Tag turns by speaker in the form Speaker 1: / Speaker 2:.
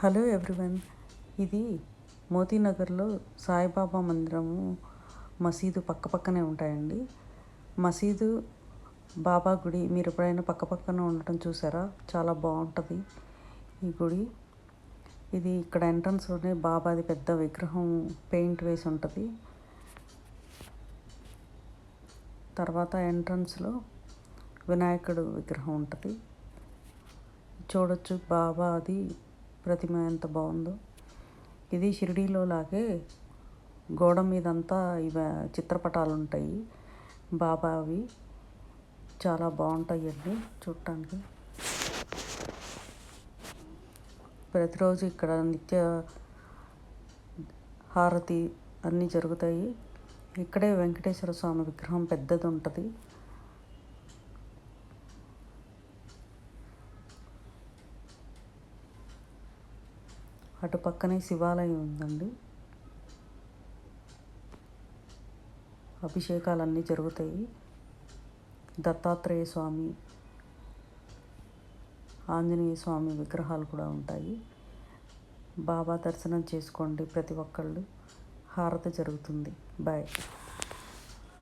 Speaker 1: Hello everyone ఇది మోతీనగర్లో సాయిబాబా మందిరము మసీదు పక్క పక్కనే ఉంటాయండి. మసీదు బాబా గుడి మీరు ఎప్పుడైనా పక్క పక్కన ఉండటం చూసారా? చాలా బాగుంటుంది ఈ గుడి. ఇది ఇక్కడ ఎంట్రన్స్లోనే బాబాది పెద్ద విగ్రహం పెయింట్ వేసి ఉంటుంది. తర్వాత ఎంట్రన్స్లో వినాయకుడు విగ్రహం ఉంటుంది. చూడొచ్చు బాబా అది ప్రతిమ ఎంత బాగుందో. ఇది షిరిడీలో లాగే గోడ మీదంతా ఇవ చిత్రపటాలు ఉంటాయి బాబావి చాలా బాగుంటాయి అండి చూడటానికి ప్రతిరోజు ఇక్కడ నిత్య హారతి అన్నీ జరుగుతాయి. ఇక్కడే వెంకటేశ్వర స్వామి విగ్రహం పెద్దది ఉంటుంది అటు పక్కనే శివాలయం ఉందండి. అభిషేకాలు అన్నీ జరుగుతాయి. దత్తాత్రేయ స్వామి ఆంజనేయ స్వామి విగ్రహాలు కూడా ఉంటాయి. బాబా దర్శనం చేసుకోండి ప్రతి ఒక్కళ్ళు. హారతి జరుగుతుంది. బాయ్.